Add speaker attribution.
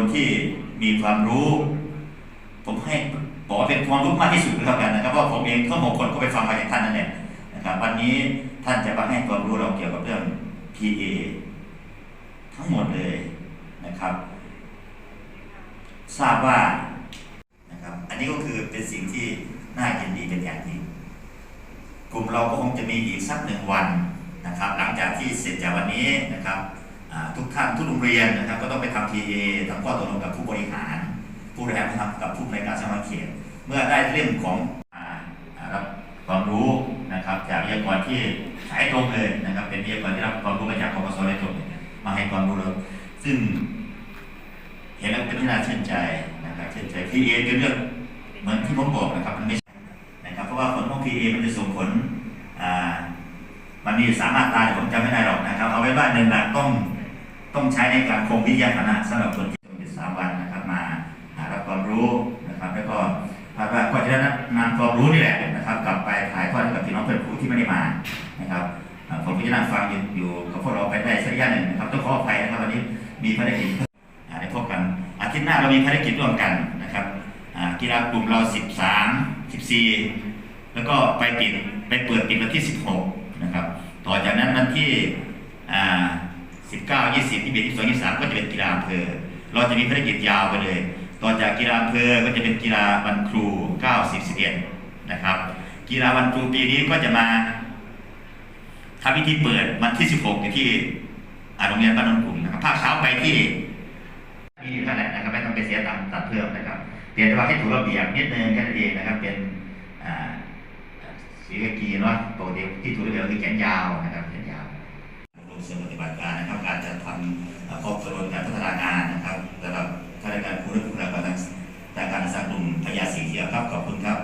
Speaker 1: คนที่มีความรู้ ผมให้บอกว่าเป็นความรู้มากที่สุดก็แล้วกันนะครับเพราะผมเองทั้งคนก็ไปฟังมาจากท่านนั่นแหละนะครับ วันนี้ท่านจะมาให้ความรู้เราเกี่ยวกับเรื่อง PA ทั้งหมดเลยนะครับ ทราบว่านะครับ อันนี้ก็คือเป็นสิ่งที่น่ายินดีเป็นอย่างยิ่งกลุ่มเราก็คงจะมีอีกสักหนึ่งวันนะครับ หลังจากที่เสร็จจากวันนี้นะครับ ทุกท่านทุกโรงเรียนนะครับก็ต้องไปทำ PA ทำข้อตกลงกับผู้บริหาร ผู้บริหารไปทำกับผู้ในการสมาเขตเมื่อได้เล่มของอ่าอ่ารับความรู้นะครับจากวิทยากรที่สายตรงเลยนะครับ เป็นวิทยากรที่รับความรู้มาจากกปสโดยตรงมาให้ความรู้เราซึ่งเห็นแล้วเป็นที่น่าชื่นใจนะครับชื่นใจ PA เป็นเรื่องเหมือนที่ผมบอกนะครับมันไม่ใช่นะครับเพราะว่าผลของ PA มันจะส่งผลมันมีสามารถตายผมจำไม่ได้หรอกนะครับ เอาไว้ว่าหนึ่งหลักต้อง ต้องใช้ในการคงวิทยาฐานะสำหรับคนที่ต้องอยู่สามวันนะครับมาหารับความรู้นะครับแล้วก็คาดว่าก็จะได้นำความรู้นี่แหละนะครับ กลับไปถ่ายทอดให้กับพี่น้องเพื่อนครูที่ไม่ได้มานะครับผมก็จะนั่งฟังอยู่อยู่กับพวกเราไปได้สักระยะหนึ่งนะครับต้องขออภัยนะครับวันนี้มีภารกิจได้พบกันอาทิตย์หน้าเรามีภารกิจร่วมกันนะครับกีฬากลุ่มเรา 13 14 แล้วก็ไปปิดไปเปิดปิดวันที่ 16 นะครับ ต่อจากนั้นวันที่อ่า 19 20 21 22 23 ก็จะเป็นกีฬาอำเภอ เราจะมีภารกิจยาวไปเลย ต่อจากกีฬาอำเภอก็จะเป็นกีฬาวันครู 9 10 11 นะครับ กีฬาวันครูปีนี้ก็จะมาทำพิธีเปิดวันที่ 16อยู่ที่โรงเรียนบ้านนนกลุ่มนะครับภาคเช้าไปที่มีอยู่เท่านั้นนะครับไม่ต้องไปเสียตังค์ตัดเพิ่มนะครับ เปลี่ยนแต่ว่าให้ถูกระเบียบนิดนึงแค่นั้นเองนะครับ เป็นสีกากีเนาะปกติที่ถูกระเบียบคือแขนยาวนะครับแขน การจัดทำอ่าครอบครัวการพัฒนางานนะครับระดับข้าราชการครูและบุคลากรทางทางการศึกษากลุ่มพยาศรีเทียครับขอบคุณครับ